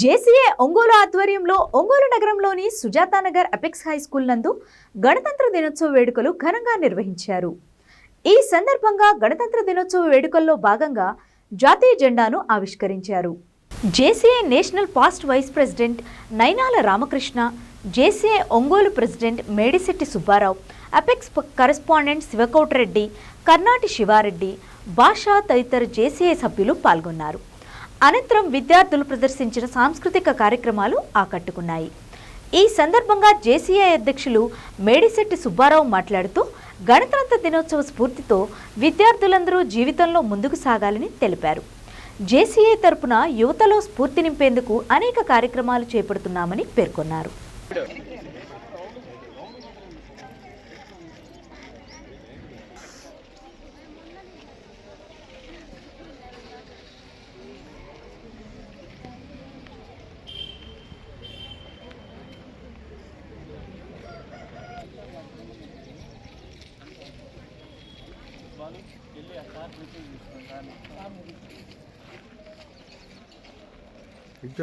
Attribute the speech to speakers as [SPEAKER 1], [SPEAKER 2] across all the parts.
[SPEAKER 1] JCA Ongole ఆధ్వర్యంలో ఒంగోలు నగరంలోని Sujathanagar apex high school నందు గణతంత్ర దినోత్సవ వేడుకలు ఘనంగా నిర్వహించారు. ఈ సందర్భంగా గణతంత్ర దినోత్సవ వేడుకల్లో భాగంగా జాతీయ జెండాను ఆవిష్కరించారు. JCA national past vice president Nainala Ramakrishna JCA Ongole president Medisetti Subbarao apex correspondent Shivakotireddy Karnati Sivareddy Basha తదితర జేసీఏ సభ్యులు పాల్గొన్నారు. అనంతరం విద్యార్థులు ప్రదర్శించిన సాంస్కృతిక కార్యక్రమాలు ఆకట్టుకున్నాయి. ఈ సందర్భంగా జేసీఐ అధ్యక్షులు మేడిశెట్టి సుబ్బారావు మాట్లాడుతూ గణతంత్ర దినోత్సవ స్ఫూర్తితో విద్యార్థులందరూ జీవితంలో ముందుకు సాగాలని తెలిపారు. జేసీఐ తరపున యువతలో స్ఫూర్తి నింపేందుకు అనేక కార్యక్రమాలు చేపడుతున్నామని పేర్కొన్నారు.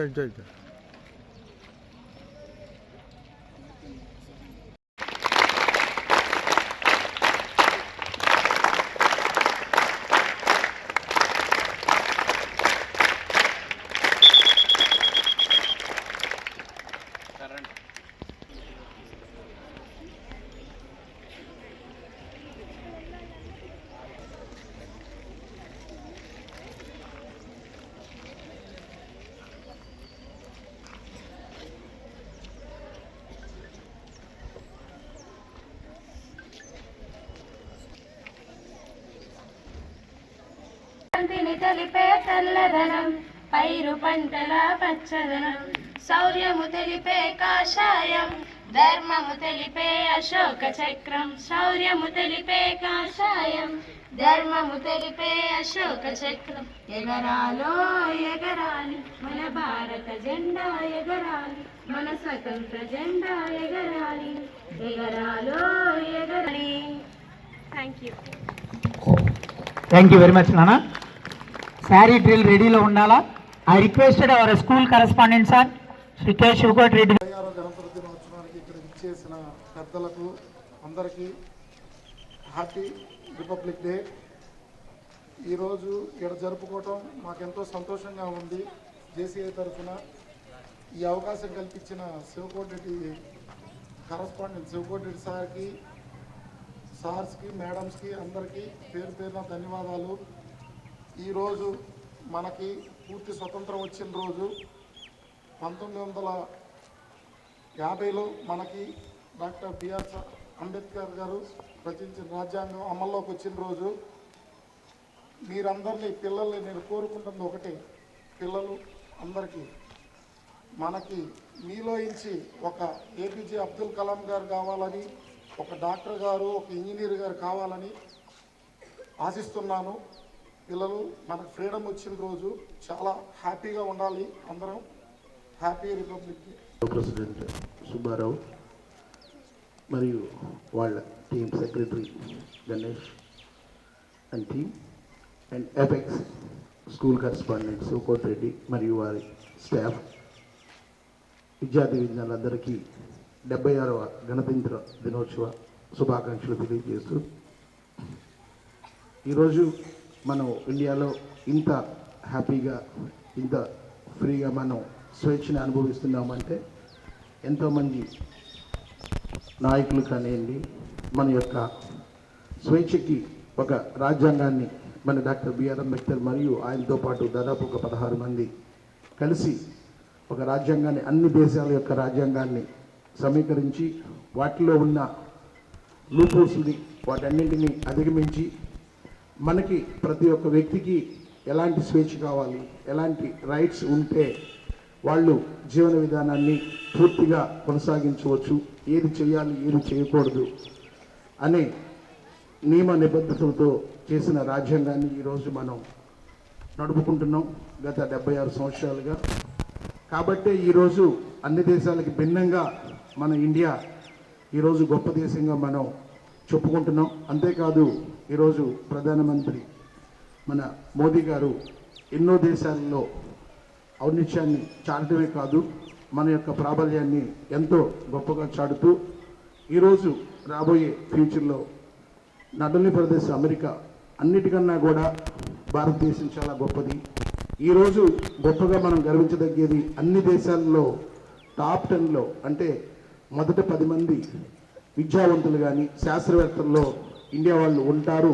[SPEAKER 2] ఇచ్చా ఇచ్చా ఇచ్చా
[SPEAKER 3] తెలిపే తెల్లదనం పైరు పంటల పచ్చదనం. శౌర్యము తెలిపే కాషాయం ధర్మము తెలిపే అశోక చక్రం. శౌర్యము తెలిపే కాషాయం ధర్మము తెలిపే అశోక చక్రం. ఎగరాలో ఎగరాలి మన భారత జెండా ఎగరాలి మన స్వతంత్ర జెండా ఎగరాలి. ఎగరాలో ఎగరాలి. Thank you
[SPEAKER 4] thank you very much నాన్న శారీ డ్రిల్ రెడీలో ఉండాలా? I requested our school correspondent sir Shri K Sivakoti Reddy.
[SPEAKER 5] ఇక్కడ ఇచ్చేసిన పెద్దలకు అందరికీ హ్యాపీ రిపబ్లిక్ డే. ఈరోజు ఇక్కడ జరుపుకోవటం మాకెంతో సంతోషంగా ఉంది. జేసీఐ తరఫున ఈ అవకాశం కల్పించిన శివకోటి రెడ్డి కరస్పాండెంట్ శివకోటి రెడ్డి సార్కి సార్స్కి మేడమ్స్కి అందరికీ పేరు పేరున ధన్యవాదాలు. ఈరోజు మనకి పూర్తి స్వతంత్రం వచ్చిన రోజు పంతొమ్మిది వందల యాభైలో మనకి డాక్టర్ బిఆర్ అంబేద్కర్ గారు రచించిన రాజ్యాంగం అమల్లోకి వచ్చిన రోజు మీరందరినీ పిల్లల్ని నేను కోరుకుంటుంది ఒకటి పిల్లలు అందరికీ మనకి మీలో ఇచ్చి ఒక ఏపీజే అబ్దుల్ కలాం గారు కావాలని ఒక డాక్టర్ గారు ఒక ఇంజనీర్ గారు కావాలని ఆశిస్తున్నాను. పిల్లలు మనకు ఫ్రీడమ్ వచ్చిన రోజు చాలా హ్యాపీగా ఉండాలి అందరం. హ్యాపీ రిపబ్లిక్
[SPEAKER 6] ప్రెసిడెంట్ సుబ్బారావు మరియు వాళ్ళ team secretary Ganesh and team and apex school correspondent సుకోట్ Reddy మరియు వారి స్టాఫ్. విద్యార్థి విజ్ఞానులందరికీ డెబ్బై ఆరవ గణతంత్ర దినోత్సవ శుభాకాంక్షలు తెలియజేస్తూ. ఈరోజు మనం ఇండియాలో ఇంత హ్యాపీగా ఇంత ఫ్రీగా మనం స్వేచ్ఛని అనుభవిస్తున్నామంటే ఎంతోమంది నాయకులు కానివ్వండి మన యొక్క స్వేచ్ఛకి ఒక రాజ్యాంగాన్ని మన డాక్టర్ బిఆర్ అంబేద్కర్ మరియు ఆయనతో పాటు దాదాపు ఒక పదహారు మంది కలిసి ఒక రాజ్యాంగాన్ని అన్ని దేశాల యొక్క రాజ్యాంగాన్ని సమీకరించి వాటిలో ఉన్న లూపోస్ని వాటన్నింటినీ అధిగమించి మనకి ప్రతి ఒక్క వ్యక్తికి ఎలాంటి స్వేచ్ఛ కావాలి ఎలాంటి రైట్స్ ఉంటే వాళ్ళు జీవన విధానాన్ని పూర్తిగా కొనసాగించవచ్చు. ఏది చేయాలి ఏది చేయకూడదు అనే నియమ నిబద్ధతలతో చేసిన రాజ్యాంగాన్ని ఈరోజు మనం నడుపుకుంటున్నాం గత డెబ్బై ఆరు సంవత్సరాలుగా. కాబట్టే ఈరోజు అన్ని దేశాలకి భిన్నంగా మన ఇండియా ఈరోజు గొప్ప దేశంగా మనం చెప్పుకుంటున్నాం. అంతేకాదు ఈరోజు ప్రధానమంత్రి మన మోదీ గారు ఎన్నో దేశాల్లో ఔన్నిత్యాన్ని చాటడమే కాదు మన యొక్క ప్రాబల్యాన్ని ఎంతో గొప్పగా చాటుతూ ఈరోజు రాబోయే ఫ్యూచర్లో నాట్ ప్రదేశ్ అమెరికా అన్నిటికన్నా కూడా భారతదేశం చాలా గొప్పది. ఈరోజు గొప్పగా మనం గర్వించదగ్గేది అన్ని దేశాల్లో టాప్ టెన్లో అంటే మొదట పది మంది విద్యావంతులు కానీ శాస్త్రవేత్తల్లో ఇండియా వాళ్ళు ఉంటారు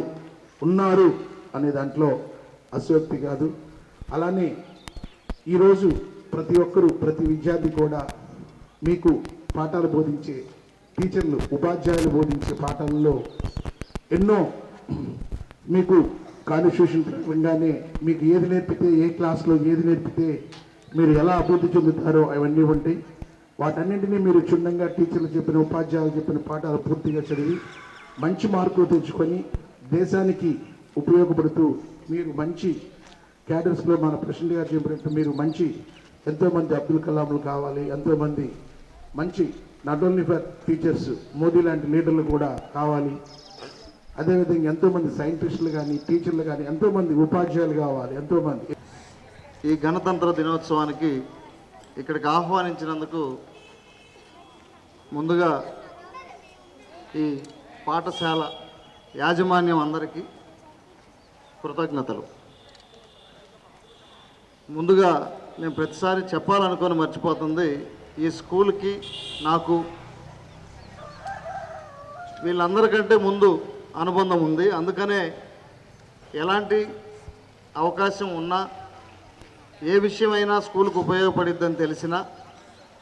[SPEAKER 6] ఉన్నారు అనే దాంట్లో అసోక్తి కాదు. అలానే ఈరోజు ప్రతి ఒక్కరూ ప్రతి విద్యార్థి కూడా మీకు పాఠాలు బోధించే టీచర్లు ఉపాధ్యాయులు బోధించే పాఠాలలో ఎన్నో మీకు కాన్స్టిట్యూషన్ ప్రకారంగానే మీకు ఏది నేర్పితే ఏ క్లాస్లో ఏది నేర్పితే మీరు ఎలా అభివృద్ధి చెందుతారో అవన్నీ ఉంటాయి. వాటన్నింటినీ మీరు క్షుణ్ణంగా టీచర్లు చెప్పిన ఉపాధ్యాయులు చెప్పిన పాఠాలు పూర్తిగా చదివి మంచి మార్కులు తెచ్చుకొని దేశానికి ఉపయోగపడుతూ మీరు మంచి క్యాడర్స్లో మన ప్రెసిడెంట్ గారు చెప్పినట్టు మీరు మంచి ఎంతోమంది అబ్దుల్ కలాంలు కావాలి ఎంతోమంది మంచి not only for teachers Modi లాంటి లీడర్లు కూడా కావాలి. అదేవిధంగా ఎంతోమంది సైంటిస్టులు కానీ టీచర్లు కానీ ఎంతోమంది ఉపాధ్యాయులు కావాలి ఎంతోమంది.
[SPEAKER 7] ఈ గణతంత్ర దినోత్సవానికి ఇక్కడికి ఆహ్వానించినందుకు ముందుగా ఈ పాఠశాల యాజమాన్యం అందరికీ కృతజ్ఞతలు. ముందుగా నేను ప్రతిసారి చెప్పాలనుకొని మర్చిపోతుంది ఈ స్కూల్కి నాకు వీళ్ళందరికంటే ముందు అనుబంధం ఉంది. అందుకనే ఎలాంటి అవకాశం ఉన్నా ఏ విషయమైనా స్కూల్కి ఉపయోగపడిద్దని తెలిసినా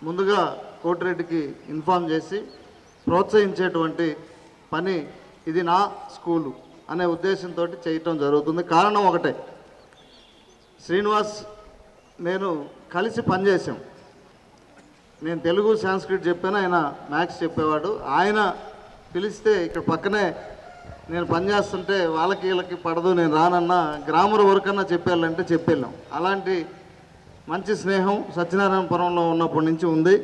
[SPEAKER 7] ముందుగా కోటిరెడ్డికి ఇన్ఫామ్ చేసి ప్రోత్సహించేటువంటి పని ఇది నా స్కూలు అనే ఉద్దేశంతో చేయటం జరుగుతుంది. కారణం ఒకటే. శ్రీనివాస్ నేను కలిసి పనిచేసాం నేను తెలుగు సాంస్క్రిట్ చెప్పాను ఆయన మ్యాథ్స్ చెప్పేవాడు. ఆయన పిలిస్తే ఇక్కడ పక్కనే నేను పనిచేస్తుంటే వాళ్ళకి వీళ్ళకి పడదు నేను రానన్నా గ్రామర్ వర్క్ అన్నా చెప్పేళ్ళంటే చెప్పేళ్ళాం. అలాంటి మంచి స్నేహం సత్యనారాయణపురంలో ఉన్నప్పటి నుంచి ఉంది.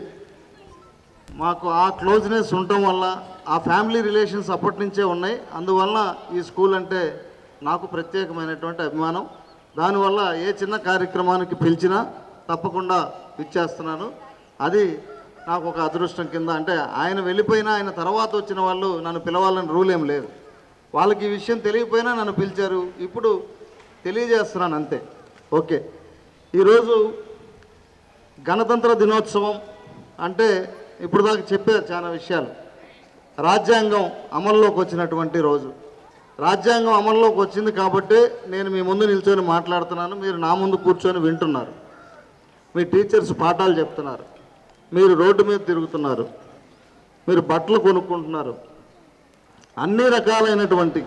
[SPEAKER 7] మాకు ఆ క్లోజ్నెస్ ఉండటం వల్ల ఆ ఫ్యామిలీ రిలేషన్స్ అప్పటి నుంచే ఉన్నాయి. అందువల్ల ఈ స్కూల్ అంటే నాకు ప్రత్యేకమైనటువంటి అభిమానం. దానివల్ల ఏ చిన్న కార్యక్రమానికి పిలిచినా తప్పకుండా ఇచ్చేస్తున్నాను. అది నాకు ఒక అదృష్టం కింద అంటే ఆయన వెళ్ళిపోయినా ఆయన తర్వాత వచ్చిన వాళ్ళు నన్ను పిలవాలని రూల్ ఏం లేదు. వాళ్ళకి ఈ విషయం తెలియకపోయినా నన్ను పిలిచారు. ఇప్పుడు తెలియజేస్తున్నాను అంతే. ఓకే. ఈరోజు గణతంత్ర దినోత్సవం అంటే ఇప్పుడు దాకా చెప్పారు చాలా విషయాలు. రాజ్యాంగం అమల్లోకి వచ్చినటువంటి రోజు. రాజ్యాంగం అమల్లోకి వచ్చింది కాబట్టి నేను మీ ముందు నిల్చొని మాట్లాడుతున్నాను. మీరు నా ముందు కూర్చొని వింటున్నారు. మీ టీచర్స్ పాఠాలు చెప్తున్నారు. మీరు రోడ్డు మీద తిరుగుతున్నారు. మీరు బట్టలు కొనుక్కుంటున్నారు. అన్ని రకాలైనటువంటి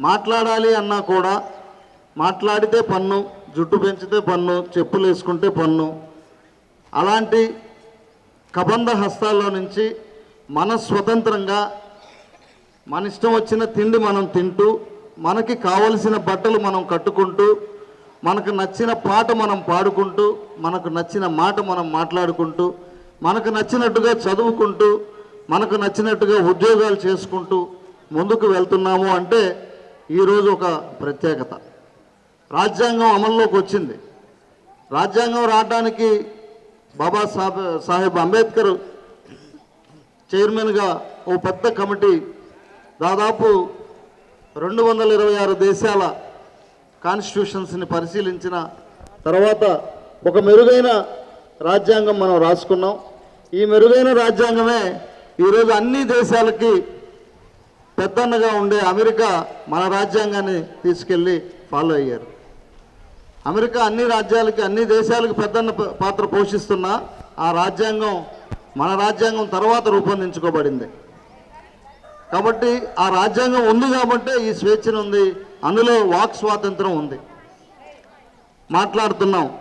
[SPEAKER 7] మాట్లాడాలి అన్నా కూడా మాట్లాడితే పన్ను జుట్టు పెంచితే పన్ను చెప్పులు వేసుకుంటే పన్ను. అలాంటి కబంధ హస్తాల్లో నుంచి మన స్వతంత్రంగా మన ఇష్టం వచ్చిన తిండి మనం తింటూ మనకి కావలసిన బట్టలు మనం కట్టుకుంటూ మనకు నచ్చిన పాట మనం పాడుకుంటూ మనకు నచ్చిన మాట మనం మాట్లాడుకుంటూ మనకు నచ్చినట్టుగా చదువుకుంటూ మనకు నచ్చినట్టుగా ఉద్యోగాలు చేసుకుంటూ ముందుకు వెళ్తున్నాము అంటే ఈరోజు ఒక ప్రత్యేకత. రాజ్యాంగం అమల్లోకి వచ్చింది. రాజ్యాంగం రావడానికి బాబా సాహెబ్ సాహెబ్ అంబేద్కర్ చైర్మన్గా ఓ పెద్ద కమిటీ దాదాపు రెండు వందల ఇరవై ఆరు దేశాల కాన్స్టిట్యూషన్స్ని పరిశీలించిన తర్వాత ఒక మెరుగైన రాజ్యాంగం మనం రాసుకున్నాం. ఈ మెరుగైన రాజ్యాంగమే ఈరోజు అన్ని దేశాలకి పెద్దన్నగా ఉండే అమెరికా మన రాజ్యాంగాన్ని తీసుకెళ్ళి ఫాలో అయ్యారు. అమెరికా అన్ని రాజ్యాలకి అన్ని దేశాలకు పెద్దన్న పాత్ర పోషిస్తున్న ఆ రాజ్యాంగం మన రాజ్యాంగం తర్వాత రూపొందించుకోబడింది. కాబట్టి ఆ రాజ్యాంగం ఉంది కాబట్టి ఈ స్వేచ్ఛను ఉంది అందులో వాక్ స్వాతంత్రం ఉంది. మాట్లాడుతున్నాం.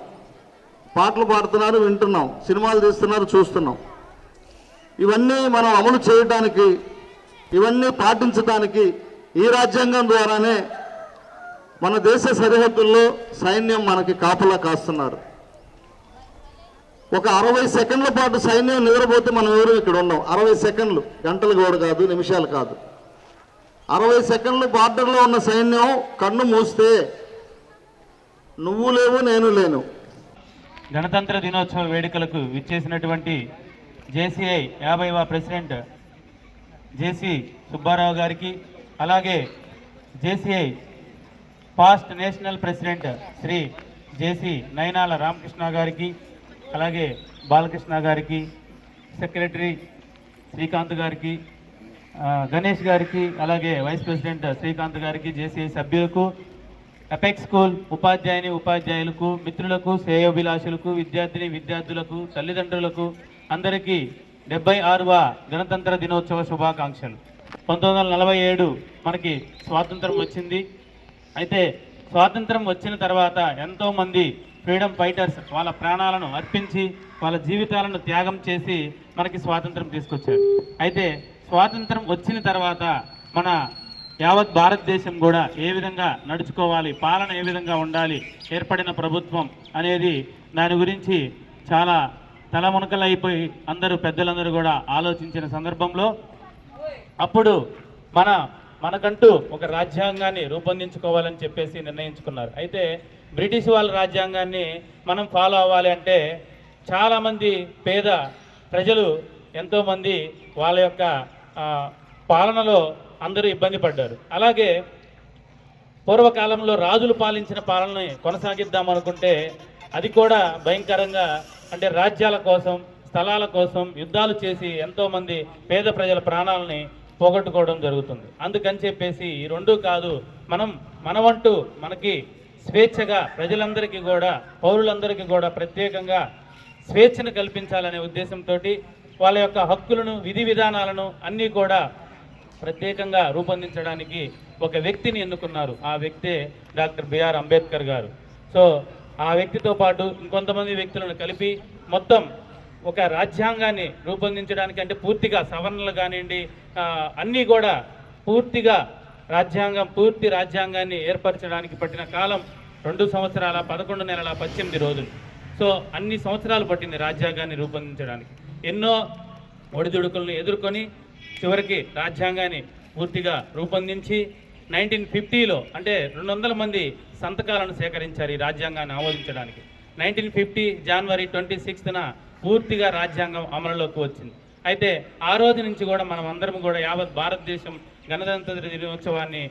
[SPEAKER 7] పాటలు పాడుతున్నారు వింటున్నాం. సినిమాలు తీస్తున్నారు చూస్తున్నాం. ఇవన్నీ మనం అమలు చేయడానికి ఇవన్నీ పాటించడానికి ఈ రాజ్యాంగం ద్వారానే మన దేశ సరిహద్దుల్లో సైన్యం మనకి కాపలా కాస్తున్నారు. ఒక అరవై సెకండ్ల పాటు సైన్యం నిద్రపోతే మనం ఎవరు ఇక్కడ ఉన్నాం అరవై సెకండ్లు. గంటలు కూడా కాదు నిమిషాలు కాదు. అరవై సెకండ్లు బార్డర్లో ఉన్న సైన్యం కన్ను మూస్తే నువ్వు లేవు నేను లేను.
[SPEAKER 8] గణతంత్ర దినోత్సవ వేడుకలకు విచ్చేసినటువంటి జేసీఐ యాభైవ ప్రెసిడెంట్ జేసీ సుబ్బారావు గారికి అలాగే JCI past national president Shri JC Nayanala Ramakrishna గారికి అలాగే బాలకృష్ణ గారికి సెక్రటరీ శ్రీకాంత్ గారికి గణేష్ గారికి అలాగే వైస్ ప్రెసిడెంట్ శ్రీకాంత్ గారికి జేసీఐ సభ్యులకు అపెక్స్ స్కూల్ ఉపాధ్యాయుని ఉపాధ్యాయులకు మిత్రులకు శ్రేయోభిలాషులకు విద్యార్థిని విద్యార్థులకు తల్లిదండ్రులకు అందరికీ డెబ్బై ఆరవ గణతంత్ర దినోత్సవ శుభాకాంక్షలు. పంతొమ్మిది వందల నలభై ఏడు మనకి స్వాతంత్రం వచ్చింది. అయితే స్వాతంత్రం వచ్చిన తర్వాత ఎంతోమంది ఫ్రీడమ్ ఫైటర్స్ వాళ్ళ ప్రాణాలను అర్పించి వాళ్ళ జీవితాలను త్యాగం చేసి మనకి స్వాతంత్రం తీసుకొచ్చారు. అయితే స్వాతంత్రం వచ్చిన తర్వాత మన యావత్ భారతదేశం కూడా ఏ విధంగా నడుచుకోవాలి పాలన ఏ విధంగా ఉండాలి ఏర్పడిన ప్రభుత్వం అనేది దాని గురించి చాలా తలమునకలైపోయి అందరూ పెద్దలందరూ కూడా ఆలోచించిన సందర్భంలో అప్పుడు మన మనకంటూ ఒక రాజ్యాంగాన్ని రూపొందించుకోవాలని చెప్పేసి నిర్ణయించుకున్నారు. అయితే బ్రిటిష్ వాళ్ళ రాజ్యాంగాన్ని మనం ఫాలో అవ్వాలి అంటే చాలామంది పేద ప్రజలు ఎంతోమంది వాళ్ళ యొక్క పాలనలో అందరూ ఇబ్బంది పడ్డారు. అలాగే పూర్వకాలంలో రాజులు పాలించిన పాలనని కొనసాగిద్దాం అనుకుంటే అది కూడా భయంకరంగా అంటే రాజ్యాల కోసం స్థలాల కోసం యుద్ధాలు చేసి ఎంతోమంది పేద ప్రజల ప్రాణాలని పోగొట్టుకోవడం జరుగుతుంది. అందుకని చెప్పేసి ఈ రెండు కాదు మనం మనవంటూ మనకి స్వేచ్ఛగా ప్రజలందరికీ కూడా పౌరులందరికీ కూడా ప్రత్యేకంగా స్వేచ్ఛను కల్పించాలనే ఉద్దేశంతో వాళ్ళ యొక్క హక్కులను విధి విధానాలను అన్నీ కూడా ప్రత్యేకంగా రూపొందించడానికి ఒక వ్యక్తిని ఎన్నుకున్నారు. ఆ వ్యక్తే డాక్టర్ బిఆర్ అంబేద్కర్ గారు. సో ఆ వ్యక్తితో పాటు ఇంకొంతమంది వ్యక్తులను కలిపి మొత్తం ఒక రాజ్యాంగాన్ని రూపొందించడానికి అంటే పూర్తిగా సవరణలు కానివ్వండి అన్నీ కూడా పూర్తిగా రాజ్యాంగం పూర్తి రాజ్యాంగాన్ని ఏర్పరచడానికి పట్టిన కాలం రెండు సంవత్సరాల పదకొండు నెలల పద్దెనిమిది రోజులు. సో అన్ని సంవత్సరాలు పట్టింది రాజ్యాంగాన్ని రూపొందించడానికి. ఎన్నో ఒడిదుడుకులను ఎదుర్కొని చివరికి రాజ్యాంగాన్ని పూర్తిగా రూపొందించి నైన్టీన్ ఫిఫ్టీలో అంటే రెండు వందల మంది సంతకాలను సేకరించారు ఈ రాజ్యాంగాన్ని ఆమోదించడానికి. నైన్టీన్ ఫిఫ్టీ జనవరి ట్వంటీ సిక్స్త్న పూర్తిగా రాజ్యాంగం అమలులోకి వచ్చింది. అయితే ఆ రోజు నుంచి కూడా మనం అందరం కూడా యావత్ భారతదేశం గణతంత్ర దినోత్సవాన్ని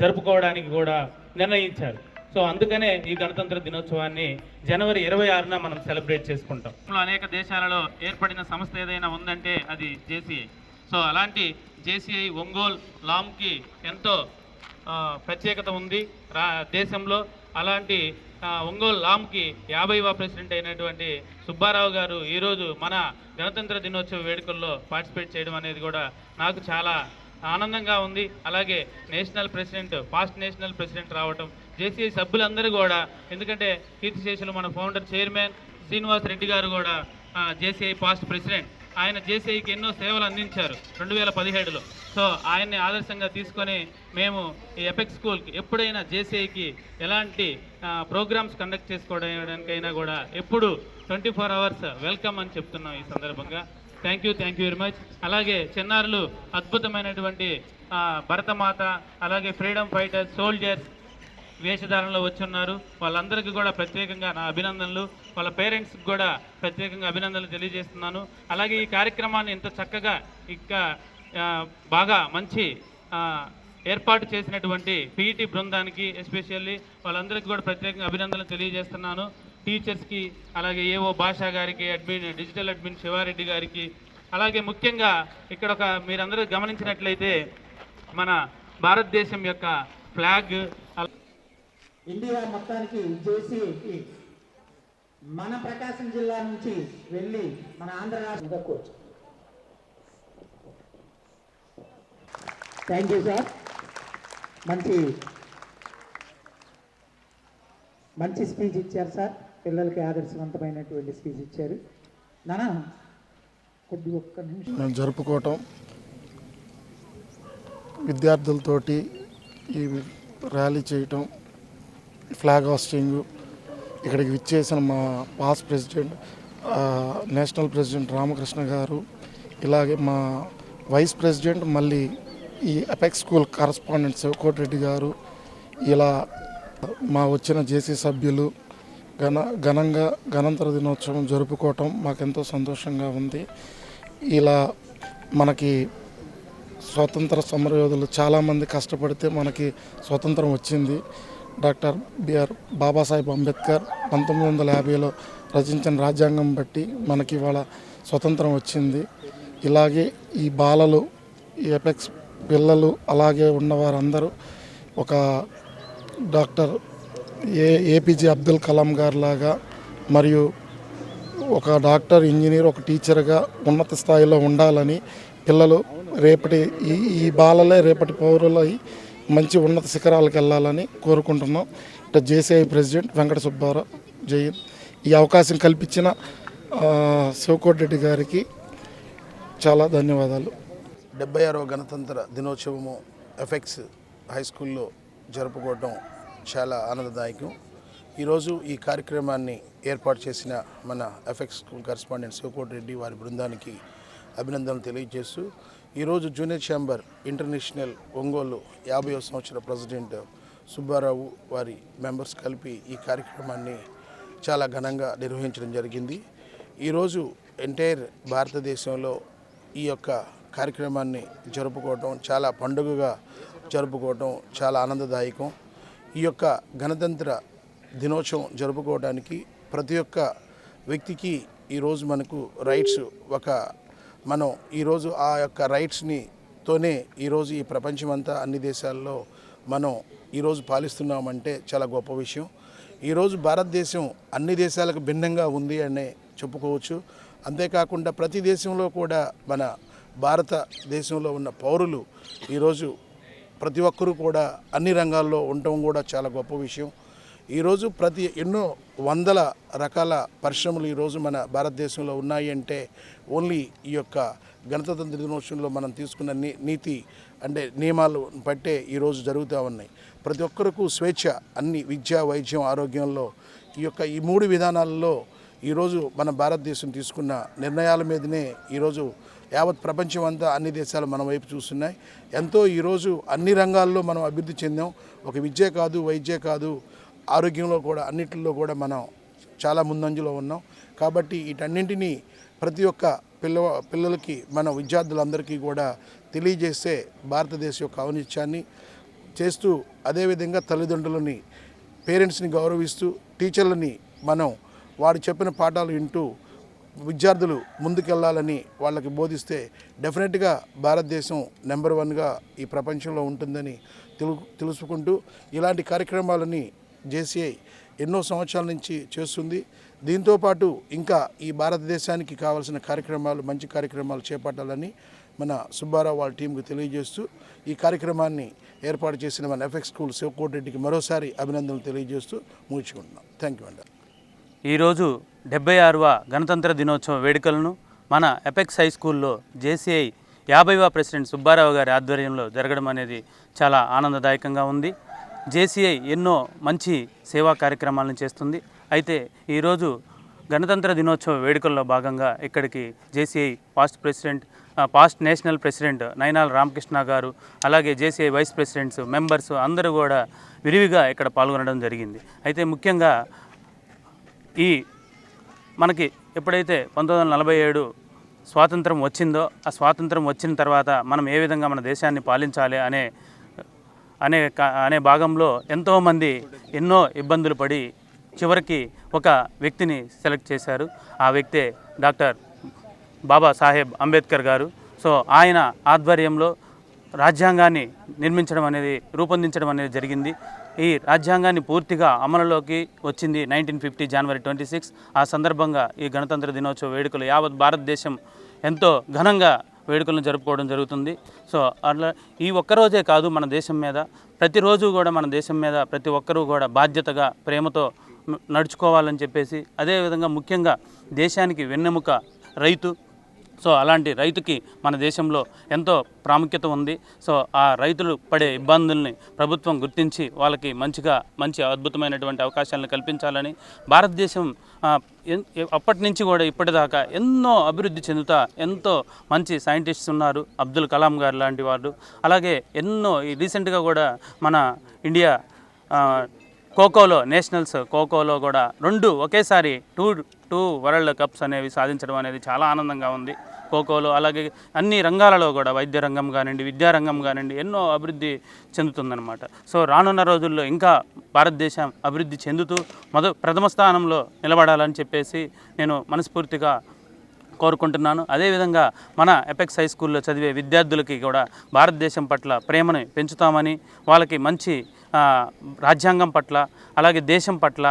[SPEAKER 8] జరుపుకోవడానికి కూడా నిర్ణయించారు. సో అందుకనే ఈ గణతంత్ర దినోత్సవాన్ని జనవరి ఇరవై ఆరున మనం సెలబ్రేట్ చేసుకుంటాం. అనేక దేశాలలో ఏర్పడిన సంస్థ ఏదైనా ఉందంటే అది జేసీఐ సో అలాంటి జేసీఐ ఒంగోల్ లామ్కి ఎంతో ప్రత్యేకత ఉంది. రా దేశంలో అలాంటి ఒంగోలు లామ్కి యాభైవ ప్రెసిడెంట్ అయినటువంటి సుబ్బారావు గారు ఈరోజు మన గణతంత్ర దినోత్సవ వేడుకల్లో పార్టిసిపేట్ చేయడం అనేది కూడా నాకు చాలా ఆనందంగా ఉంది. అలాగే national president past national president రావటం జేసీఐ సభ్యులందరూ కూడా ఎందుకంటే కీర్తిశేషులు మన ఫౌండర్ చైర్మన్ శ్రీనివాస్ రెడ్డి గారు కూడా జేసీఐ పాస్ట్ ప్రెసిడెంట్ ఆయన జేసీఐకి ఎన్నో సేవలు అందించారు రెండు వేల పదిహేడులో. సో ఆయన్ని ఆదర్శంగా తీసుకొని మేము ఈ ఎపెక్ స్కూల్కి ఎప్పుడైనా జేసీఐకి ఎలాంటి ప్రోగ్రామ్స్ కండక్ట్ చేసుకోవడానికైనా కూడా ఎప్పుడు ట్వంటీ ఫోర్ అవర్స్ వెల్కమ్ అని చెప్తున్నాం ఈ సందర్భంగా. Thank you thank you very much అలాగే చిన్నారులు అద్భుతమైనటువంటి భరతమాత అలాగే ఫ్రీడమ్ ఫైటర్స్ సోల్జర్స్ వేషధారణలో వచ్చున్నారు. వాళ్ళందరికీ కూడా ప్రత్యేకంగా నా అభినందనలు. వాళ్ళ పేరెంట్స్కి కూడా ప్రత్యేకంగా అభినందనలు తెలియజేస్తున్నాను. అలాగే ఈ కార్యక్రమాన్ని ఇంత చక్కగా ఇంకా బాగా మంచి ఏర్పాటు చేసినటువంటి పీఈటీ బృందానికి ఎస్పెషల్లీ వాళ్ళందరికీ కూడా ప్రత్యేకంగా అభినందనలు తెలియజేస్తున్నాను. టీచర్స్కి అలాగే ఏవో భాషా గారికి అడ్మిన్ డిజిటల్ అడ్మిన్ శివారెడ్డి గారికి అలాగే ముఖ్యంగా ఇక్కడ ఒక మీరందరూ గమనించినట్లయితే మన భారతదేశం యొక్క ఫ్లాగ్
[SPEAKER 4] ఇండియా మొత్తానికి చేసి మన ప్రకాశం జిల్లా నుంచి వెళ్ళి మన ఆంధ్ర రాష్ట్ర కోచ్ థ్యాంక్ యూ సార్ మంచి మంచి స్పీచ్ ఇచ్చారు సార్ పిల్లలకి ఆదర్శవంతమైనటువంటి స్పీచ్ ఇచ్చారు. నానా కొద్ది ఒక్క నిమిషం.
[SPEAKER 6] మేము జరుపుకోవటం విద్యార్థులతోటి ఈ ర్యాలీ చేయటం ఫ్లాగ్ హాస్టింగ్ ఇక్కడికి విచ్చేసిన మా past president national president Ramakrishna గారు ఇలాగే మా వైస్ ప్రెసిడెంట్ మళ్ళీ ఈ అపెక్స్ స్కూల్ కరస్పాండెంట్ శివకోటిరెడ్డి గారు ఇలా మా వచ్చిన జేసీ సభ్యులు
[SPEAKER 9] ఘన ఘనంగా గణంతర దినోత్సవం జరుపుకోవటం మాకెంతో సంతోషంగా ఉంది. ఇలా మనకి స్వాతంత్ర సమరయోధులు చాలామంది కష్టపడితే మనకి స్వతంత్రం వచ్చింది. డాక్టర్ బిఆర్ బాబాసాహెబ్ అంబేద్కర్ పంతొమ్మిది వందల యాభైలో రచించిన రాజ్యాంగం బట్టి మనకి ఇవాళ స్వతంత్రం వచ్చింది. ఇలాగే ఈ బాలలు ఎఫెక్స్ ఎపెక్స్ పిల్లలు అలాగే ఉన్నవారందరూ ఒక doctor A APJ Abdul Kalam గారు లాగా మరియు ఒక డాక్టర్ ఇంజనీర్ ఒక టీచర్గా ఉన్నత స్థాయిలో ఉండాలని పిల్లలు రేపటి ఈ ఈ బాలలే రేపటి పౌరులై మంచి ఉన్నత శిఖరాలకు వెళ్ళాలని కోరుకుంటున్నాం. ఇట్లా జేసీఐ ప్రెసిడెంట్ వెంకట సుబ్బారావు జైన్ ఈ అవకాశం కల్పించిన శివకోటిరెడ్డి శివకోటి రెడ్డి గారికి చాలా ధన్యవాదాలు.
[SPEAKER 6] డెబ్బై ఆరవ గణతంత్ర దినోత్సవము ఎఫెక్స్ హై స్కూల్లో జరుపుకోవడం చాలా ఆనందదాయకం. ఈరోజు ఈ కార్యక్రమాన్ని ఏర్పాటు చేసిన మన Apex school correspondent Sivakoti Reddy వారి బృందానికి అభినందనలు తెలియజేస్తూ ఈరోజు జూనియర్ ఛాంబర్ ఇంటర్నేషనల్ ఒంగోలు యాభైవ సంవత్సర ప్రెసిడెంట్ సుబ్బారావు వారి మెంబర్స్ కలిపి ఈ కార్యక్రమాన్ని చాలా ఘనంగా నిర్వహించడం జరిగింది. ఈరోజు ఎంటైర్ భారతదేశంలో ఈ యొక్క కార్యక్రమాన్ని జరుపుకోవటం చాలా పండుగగా జరుపుకోవటం చాలా ఆనందదాయకం. ఈ యొక్క గణతంత్ర దినోత్సవం జరుపుకోవడానికి ప్రతి ఒక్క వ్యక్తికి ఈరోజు మనకు రైట్స్ ఒక మనం ఈరోజు ఆ యొక్క రైట్స్ని తోనే ఈరోజు ఈ ప్రపంచమంతా అన్ని దేశాల్లో మనం ఈరోజు పాలిస్తున్నామంటే చాలా గొప్ప విషయం. ఈరోజు భారతదేశం అన్ని దేశాలకు భిన్నంగా ఉంది అనే చెప్పుకోవచ్చు. అంతేకాకుండా ప్రతి దేశంలో కూడా మన భారతదేశంలో ఉన్న పౌరులు ఈరోజు ప్రతి ఒక్కరూ కూడా అన్ని రంగాల్లో ఉండటం కూడా చాలా గొప్ప విషయం. ఈరోజు ప్రతి ఎన్నో వందల రకాల పరిశ్రమలు ఈరోజు మన భారతదేశంలో ఉన్నాయి అంటే ఓన్లీ ఈ యొక్క గణతంత్ర దినోత్సవంలో మనం తీసుకున్న నీ నీతి అంటే నియమాలు బట్టే ఈరోజు జరుగుతూ ఉన్నాయి. ప్రతి ఒక్కరికి స్వేచ్ఛ అన్ని విద్య వైద్యం ఆరోగ్యంలో ఈ యొక్క ఈ మూడు విధానాలలో ఈరోజు మన భారతదేశం తీసుకున్న నిర్ణయాల మీదనే ఈరోజు యావత్ ప్రపంచం అంతా అన్ని దేశాలు మన వైపు చూస్తున్నాయి. ఎంతో ఈరోజు అన్ని రంగాల్లో మనం అభివృద్ధి చెందాం. ఒక విద్య కాదు వైద్య కాదు ఆరోగ్యంలో కూడా అన్నిటిలో కూడా మనం చాలా ముందంజలో ఉన్నాం. కాబట్టి వీటన్నింటినీ ప్రతి ఒక్క పిల్ల పిల్లలకి మన విద్యార్థులందరికీ కూడా తెలియజేస్తే భారతదేశం యొక్క ఔనిత్యాన్ని చేస్తూ అదేవిధంగా తల్లిదండ్రులని పేరెంట్స్ని గౌరవిస్తూ టీచర్లని మనం వారు చెప్పిన పాఠాలు వింటూ విద్యార్థులు ముందుకెళ్ళాలని వాళ్ళకి బోధిస్తే డెఫినెట్గా భారతదేశం నెంబర్ వన్గా ఈ ప్రపంచంలో ఉంటుందని తెలు తెలుసుకుంటూ ఇలాంటి కార్యక్రమాలని జేసీఐ ఎన్నో సంవత్సరాల నుంచి చేస్తుంది. దీంతోపాటు ఇంకా ఈ భారతదేశానికి కావాల్సిన కార్యక్రమాలు మంచి కార్యక్రమాలు చేపట్టాలని మన సుబ్బారావు వాళ్ళ టీంకు తెలియజేస్తూ ఈ కార్యక్రమాన్ని ఏర్పాటు చేసిన మన ఎఫ్ఎక్స్ స్కూల్ శివకోటిరెడ్డికి మరోసారి అభినందనలు తెలియజేస్తూ ముగించుకుంటున్నాం. థ్యాంక్ యూ అండి.
[SPEAKER 8] ఈరోజు డెబ్బై ఆరవ గణతంత్ర దినోత్సవ వేడుకలను మన ఎపెక్స్ హై స్కూల్లో జేసీఐ యాభైవ ప్రెసిడెంట్ సుబ్బారావు గారి ఆధ్వర్యంలో జరగడం అనేది చాలా ఆనందదాయకంగా ఉంది. జేసీఐ ఎన్నో మంచి సేవా కార్యక్రమాలను చేస్తుంది. అయితే ఈరోజు గణతంత్ర దినోత్సవ వేడుకల్లో భాగంగా ఇక్కడికి JCI past president past national president Nainala Ramakrishna గారు అలాగే జేసీఐ వైస్ ప్రెసిడెంట్స్ మెంబర్స్ అందరూ కూడా విరివిగా ఇక్కడ పాల్గొనడం జరిగింది. అయితే ముఖ్యంగా ఈ మనకి ఎప్పుడైతే పంతొమ్మిది వందల నలభై ఏడు స్వాతంత్రం వచ్చిందో ఆ స్వాతంత్రం వచ్చిన తర్వాత మనం ఏ విధంగా మన దేశాన్ని పాలించాలి అనే అనే అనే భాగంలో ఎంతోమంది ఎన్నో ఇబ్బందులు పడి చివరికి ఒక వ్యక్తిని సెలెక్ట్ చేశారు. ఆ వ్యక్తే డాక్టర్ బాబా సాహెబ్ అంబేద్కర్ గారు. సో ఆయన ఆధ్వర్యంలో రాజ్యాంగాన్ని నిర్మించడం అనేది రూపొందించడం అనేది జరిగింది. ఈ రాజ్యాంగాన్ని పూర్తిగా అమలులోకి వచ్చింది nineteen fifty January twenty six. ఆ సందర్భంగా ఈ గణతంత్ర దినోత్సవ వేడుకలు యావత్ భారతదేశం ఎంతో ఘనంగా వేడుకలను జరుపుకోవడం జరుగుతుంది. సో అట్లా ఈ ఒక్కరోజే కాదు మన దేశం మీద. ప్రతిరోజు కూడా మన దేశం మీద ప్రతి ఒక్కరూ కూడా బాధ్యతగా ప్రేమతో నడుచుకోవాలని చెప్పేసి అదేవిధంగా ముఖ్యంగా దేశానికి వెన్నెముక రైతు సో అలాంటి రైతుకి మన దేశంలో ఎంతో ప్రాముఖ్యత ఉంది. సో ఆ రైతులు పడే ఇబ్బందుల్ని ప్రభుత్వం గుర్తించి వాళ్ళకి మంచిగా మంచి అద్భుతమైనటువంటి అవకాశాలను కల్పించాలని భారతదేశం ఎన్- అప్పటి నుంచి కూడా ఇప్పటిదాకా ఎన్నో అభివృద్ధి చెందుతా ఎంతో మంచి సైంటిస్ట్స్ ఉన్నారు. అబ్దుల్ కలాం గారు లాంటి వాళ్ళు. అలాగే ఎన్నో ఈ రీసెంట్గా కూడా మన ఇండియా ఖోఖోలో నేషనల్స్ ఖోఖోలో కూడా రెండు ఒకేసారి టూ టూ వరల్డ్ కప్స్ అనేవి సాధించడం అనేది చాలా ఆనందంగా ఉంది. ఖోఖోలో అలాగే అన్ని రంగాలలో కూడా వైద్య రంగం కానివ్వండి విద్యారంగం కానివ్వండి ఎన్నో అభివృద్ధి చెందుతుందన్నమాట. సో రానున్న రోజుల్లో ఇంకా భారతదేశం అభివృద్ధి చెందుతూ మొద ప్రథమ స్థానంలో నిలబడాలని చెప్పేసి నేను మనస్ఫూర్తిగా కోరుకుంటున్నాను. అదేవిధంగా మన ఎపెక్స్ హై స్కూల్లో చదివే విద్యార్థులకి కూడా భారతదేశం పట్ల ప్రేమను పెంచుతామని వాళ్ళకి మంచి రాజ్యాంగం పట్ల అలాగే దేశం పట్ల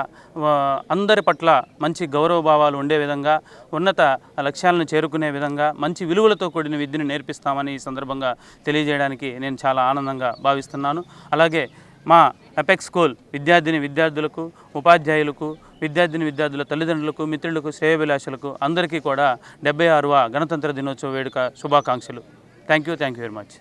[SPEAKER 8] అందరి పట్ల మంచి గౌరవ భావాలు ఉండే విధంగా ఉన్నత లక్ష్యాలను చేరుకునే విధంగా మంచి విలువలతో కూడిన విద్యను నేర్పిస్తామని ఈ సందర్భంగా తెలియజేయడానికి నేను చాలా ఆనందంగా భావిస్తున్నాను. అలాగే మా అపెక్స్ స్కూల్ విద్యార్థిని విద్యార్థులకు ఉపాధ్యాయులకు విద్యార్థిని విద్యార్థుల తల్లిదండ్రులకు మిత్రులకు శ్రేయభిలాషులకు అందరికీ కూడా డెబ్బై ఆరవ గణతంత్ర దినోత్సవ వేడుక శుభాకాంక్షలు. Thank you thank you very much